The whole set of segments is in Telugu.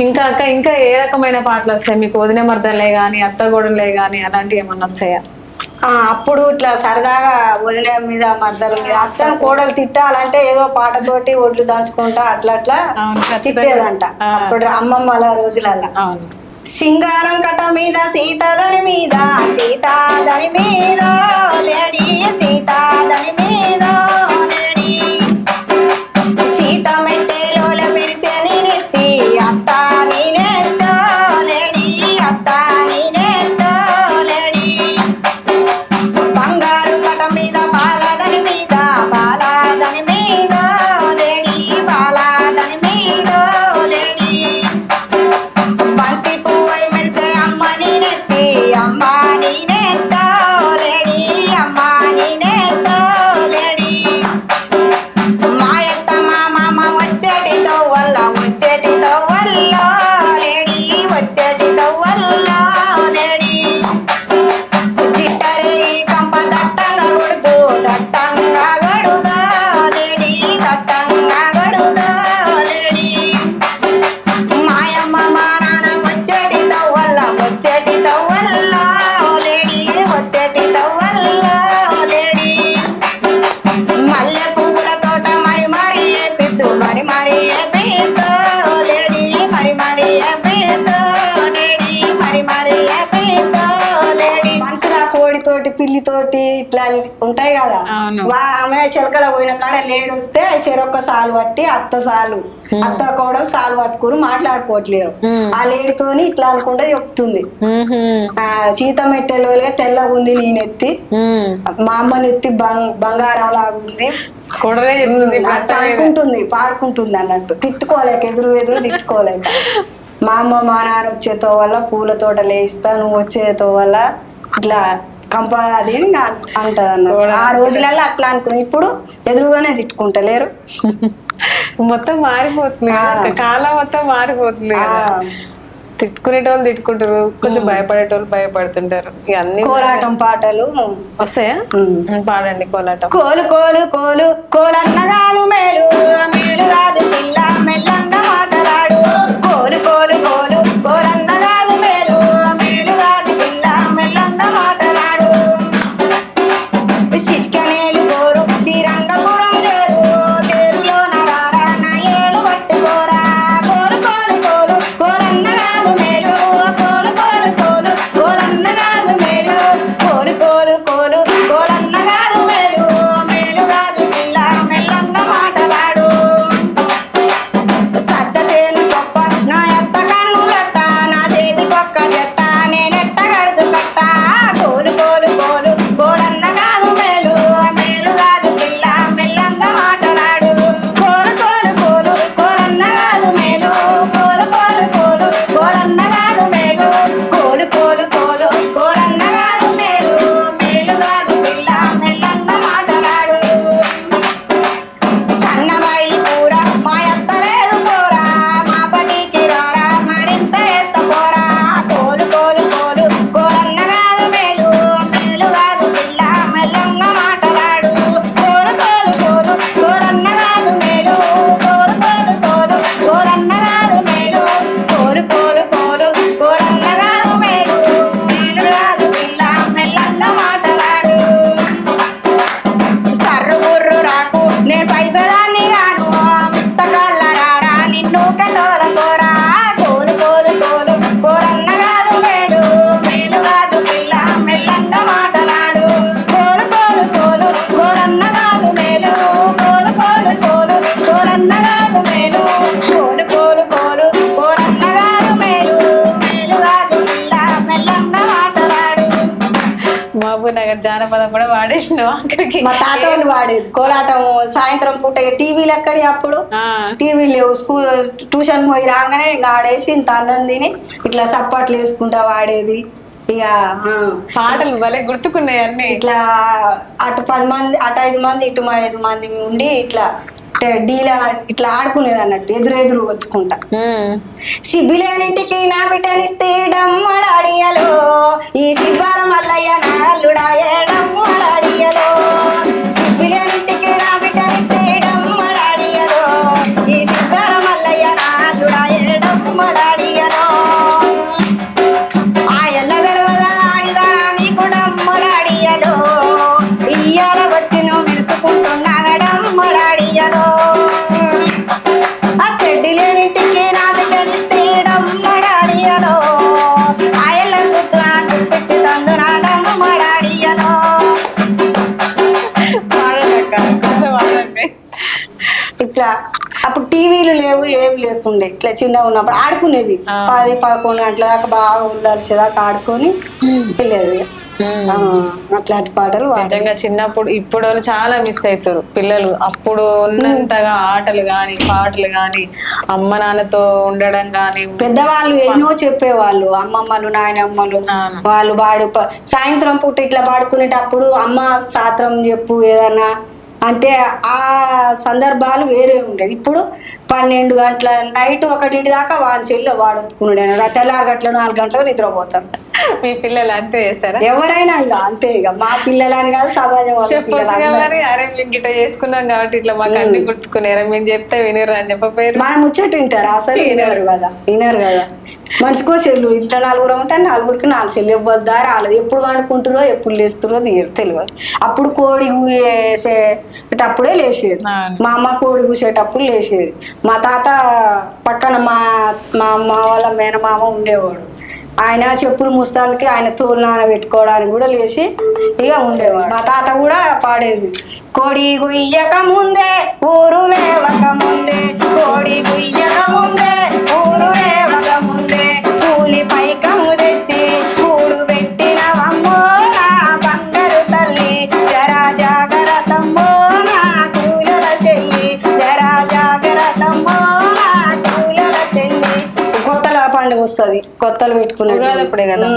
ఇంకా అక్క ఇంకా ఏ రకమైన పాటలు వస్తాయి? మీకు వదిన మర్దలే గాని అత్త గోడలే గాని అలాంటివి ఏమన్నా వస్తాయా? అప్పుడు ఇట్లా సరదాగా వదిన మీద మర్దల మీద అత్తను కోడలు తిట్టాలంటే ఏదో పాటతోటి ఒడ్లు దంచుకుంటా అట్లా అట్లా. తిట్టేదంట. అప్పుడు అమ్మమ్మల రోజులల్లా. అవును. సింగారం కట మీద సీతదని మీద సీతాదని మీద లేడి సీతాదని మీద. పిల్లితోటి ఇట్లా ఉంటాయి కదా. వా ఆమె చిలకల పోయిన కాడ లేడు వస్తే చెరొక్క సాలు పట్టి అత్త సాలు. అత్త కోడలు సాలు పట్టుకుని మాట్లాడుకోవట్లేరు. ఆ లేడితోని ఇట్లా అనుకుంటే చెప్తుంది. సీత మెట్టెలోలే తెల్లగా ఉంది నేనెత్తి. మా అమ్మని ఎత్తి బంగ్ బంగారం లాగా ఉంది. కొడలే చెప్తుంది ఇప్పుడు అట్లా అత్త మీద. అనుకుంటుంది పాడుకుంటుంది అన్నట్టు. తిట్టుకోలేక ఎదురు ఎదురు తిట్టుకోలేక. మా అమ్మ మా నాన్న వచ్చేతో వల్ల పూల తోట లేస్తా నువ్వు వచ్చేతో వల్ల ఇట్లా కంప అది అంటది ఆ రోజులలో అట్లా అనుకుని ఇప్పుడు ఎదురుగానే తిట్టుకుంటలేరు. మొత్తం మారిపోతుంది. కాలం మొత్తం మారిపోతుంది. తిట్టుకునేటోళ్ళు తిట్టుకుంటారు. కొంచెం భయపడేటోళ్ళు భయపడుతుంటారు. అన్ని కోలాటం పాటలు. వస్తాయా? పాడండి కోలాటం. కోలు కోలు కోలు కోలన్న కాదు మేలు. మేలు కాదు పిల్ల మెల్లంగా మాటలాడు. జానపదం కూడా వాడేసినావు అక్కడికి. మా తాత వాళ్ళు వాడేది. కోలాటం సాయంత్రం పూట టీవీలు ఎక్కడి అప్పుడు టీవీ లేవు స్కూల్ ట్యూషన్ పోయి రాగానే ఇంకా ఆడేసి ఇంత అన్నం తిని ఇట్లా సప్పట్లు వేసుకుంటా వాడేది. ఇక పాటలు భలే గుర్తుకున్నాయి అన్ని. ఇట్లా అటు పది మంది అటు ఐదు మంది ఇటు ఐదు మంది ఉండి ఇట్లా డీలా ఇట్లా ఆడుకునేది అన్నట్టు ఎదురెదురు వచ్చుకుంటా. ఉమ్. సిబ్బిలేనింటికి నా బిడ్డనిస్తే డమ్మడాడియలో ఈ సిబ్బాల మల్లయ్య నా అల్లుడాయే డమ్మడాడియలో సిబ్బిలేనింటికి ఇట్లా అప్పుడు టీవీలు లేవు ఏవి లేకుండే. ఇట్లా చిన్నగా ఉన్నప్పుడు ఆడుకునేది. పది పదకొండు గంటల దాకా బాగా ఉండాల్సేదాకా ఆడుకొని ఆ, అట్లాంటి పాటలు. నిజంగా చిన్నప్పుడు ఇప్పుడు వాళ్ళు చాలా మిస్ అవుతారు పిల్లలు అప్పుడు ఉన్నంతగా ఆటలు గాని పాటలు గాని అమ్మ నాన్నతో ఉండడం గాని పెద్దవాళ్ళు ఎన్నో చెప్పేవాళ్ళు. అమ్మమ్మలు నాయనమ్మలు. వాళ్ళు వాడు ప- సాయంత్రం పూట ఇట్లా పాడుకునేటప్పుడు అమ్మ సాత్రం చెప్పు ఏదన్నా అంటే ఆ సందర్భాలు వేరే ఉండేది ఇప్పుడు పన్నెండు గంటల నైట్ ఒకటింటి దాకా వాడి చెల్లి వాడుకున్నాడు తెల్లారు గంటల నాలుగు గంటలకు నిద్రపోతారు మీ పిల్లలు అంతే చేస్తారా? ఎవరైనా ఇక అంతే ఇక మా పిల్లలని కాదు సమాజం వాళ్ళ అరే మేము గిట్ట చేసుకున్నాం కాబట్టి ఇట్లా మాకు అన్ని గుర్తుకునేరా మేము చెప్తే వినరు అని చెప్పపోయారు మన ముచ్చట వింటారు? అసలు వినరు. కదా వినరు కదా. మనిషికో చెల్లు ఇంట్లో నలుగురు ఉంటే నలుగురికి నాలుగు చెల్లు. ఎవ్వరు దారి రాలేదు. ఎప్పుడు వండుకుంటారో ఎప్పుడు లేస్తారో తీయరు తెలియదు. అప్పుడు కోడి కూసేటప్పుడే లేచేది. మా అమ్మ కోడి కూసేటప్పుడు లేచేది మా తాత పక్కన మా మా మా వాళ్ళ మేనమామ ఉండేవాడు. ఆయన చెప్పులు ముస్తానికి ఆయన తోలు నానబెట్టుకోవడానికి కూడా లేచి ఇక ఉండేవాడు. మా తాత కూడా పాడేది. కోడి గుయ్యక ముందే ఊరు లేవక ముందే కొత్తలు పెట్టుకునే ఉగాది అప్పుడే కదా.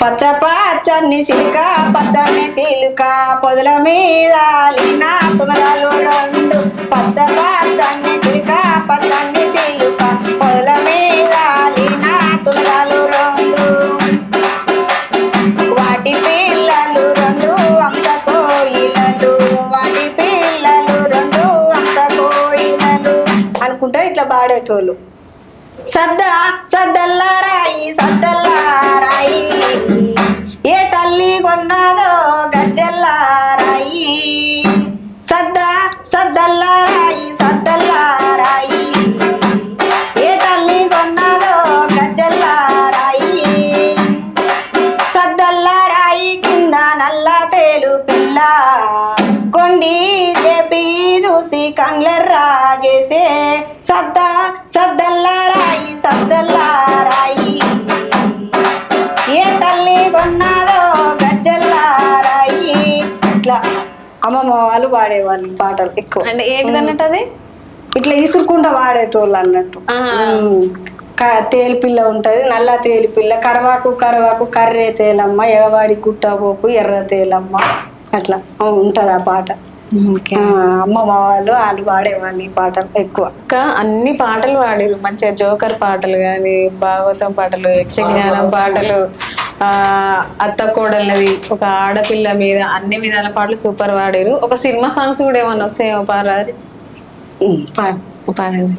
పచ్చ పచ్చని సిలుక పచ్చని సిలుక పొదల మీద లీనా తుమరాలు రెండు. పచ్చ పచ్చని సిలుక పచ్చని సిలుక పొదల మీద లీనా తుమరాలు రెండు. వాటి పిల్లలు రెండు అంత కోయిలలు వాటి పిల్లలు రెండు అంత కోయిలలు అనుకుంటా ఇట్లా పాడేటోళ్ళు. సద్ద సద్దల్లారాయి సద్దల్లారాయి. ఏ తల్లి కొన్నాదో గజ్జల్లారాయి. సద్దల్లారాయి ఏ తల్లి కొన్నాదో గజ్జల్లారాయి. ఇట్లా అమ్మమ్మ వాళ్ళు పాడేవాళ్ళు పాటలు ఎక్కువ. అంటే ఏంటిది అన్నట్టు అది ఇట్లా ఇసురుకుంటా వాడేటోళ్ళు అన్నట్టు. ఆహా. ఉమ్. క- తేలి పిల్ల ఉంటది నల్ల తేలి పిల్ల. కరవాకు కరవాకు కర్రే తేలమ్మ ఎగవాడి గుట్టపోపు ఎర్ర తేలమ్మ. అట్లా ఉంటది ఆ పాట. ఆ, అమ్మమ్మ వాళ్ళు వాళ్ళు పాడేవాళ్ళు ఈ పాటలు ఎక్కువ. ఇంకా అన్ని పాటలు పాడిరు మంచిగా జోకర్ పాటలు కానీ భాగవతం పాటలు యక్షజ్ఞానం పాటలు ఆ అత్త కోడళ్ళది ఒక ఆడపిల్ల మీద అన్ని విధాల పాటలు సూపర్ పాడిరు ఒక సినిమా సాంగ్స్ కూడా ఏమన్నా వస్తాయేమో పాడారు. పాడండి.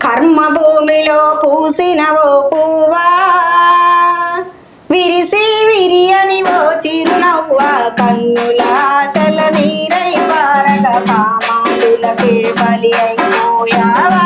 కర్మ భూమిలో పూసినవో పువ్వా? విరిసి విరియని ఓ చిరునవ్వ కన్నులాశల నీరై పారగ కామాదులకే బలి అయిపోయావా?